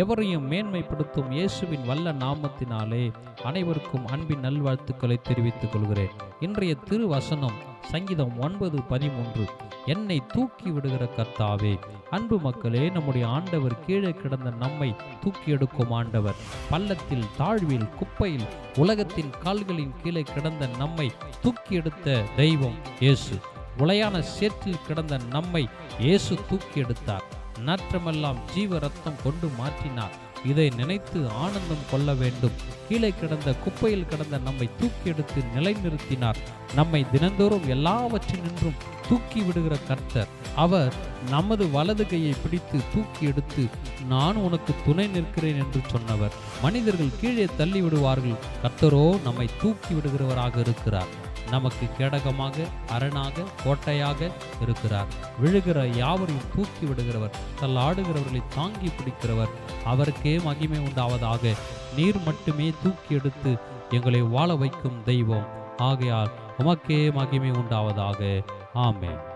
எவரையும் மேன்மைப்படுத்தும் இயேசுவின் வல்ல நாமத்தினாலே அனைவருக்கும் அன்பின் நல்வாழ்த்துக்களை தெரிவித்துக் கொள்கிறேன். இன்றைய திருவசனம் சங்கீதம் ஒன்பது பதிமூன்று. என்னை தூக்கி விடுகிற கர்த்தாவே அன்பு மக்களே நம்முடைய ஆண்டவர் கீழே கிடந்த நம்மை தூக்கி எடுக்கும் ஆண்டவர். பள்ளத்தில் தாழ்வில் குப்பையில் உலகத்தின் கால்களின் கீழே கிடந்த நம்மை தூக்கி எடுத்த தெய்வம் இயேசு. உளையான சேற்றில் கிடந்த நம்மை இயேசு தூக்கி எடுத்தார். நாற்றமெல்லாம் ஜீவ ரத்தம் கொண்டு மாற்றினார். இதை நினைத்து ஆனந்தம் கொள்ள வேண்டும். கீழே கிடந்த குப்பையில் கிடந்த நம்மை தூக்கி எடுத்து நிலைநிறுத்தினார். நம்மை தினந்தோறும் எல்லாவற்றினின்றும் தூக்கி விடுகிற கர்த்தர். அவர் நமது வலது கையை பிடித்து தூக்கி எடுத்து நான் உனக்கு துணை நிற்கிறேன் என்று சொன்னவர். மனிதர்கள் கீழே தள்ளி விடுவார்கள் கர்த்தரோ நம்மை தூக்கி விடுகிறவராக இருக்கிறார். நமக்கு கேடகமாக அரணாக கோட்டையாக இருக்கிறார். விழுகிற யாவரையும் தூக்கி விடுகிறவர் தள்ளாடுகிறவர்களை தாங்கி பிடிக்கிறவர் அவருக்கே மகிமை உண்டாவதாக. நீர் மட்டுமே தூக்கி எடுத்து எங்களை வாழ வைக்கும் தெய்வம். ஆகையால் உமக்கே மகிமை உண்டாவதாக. ஆமே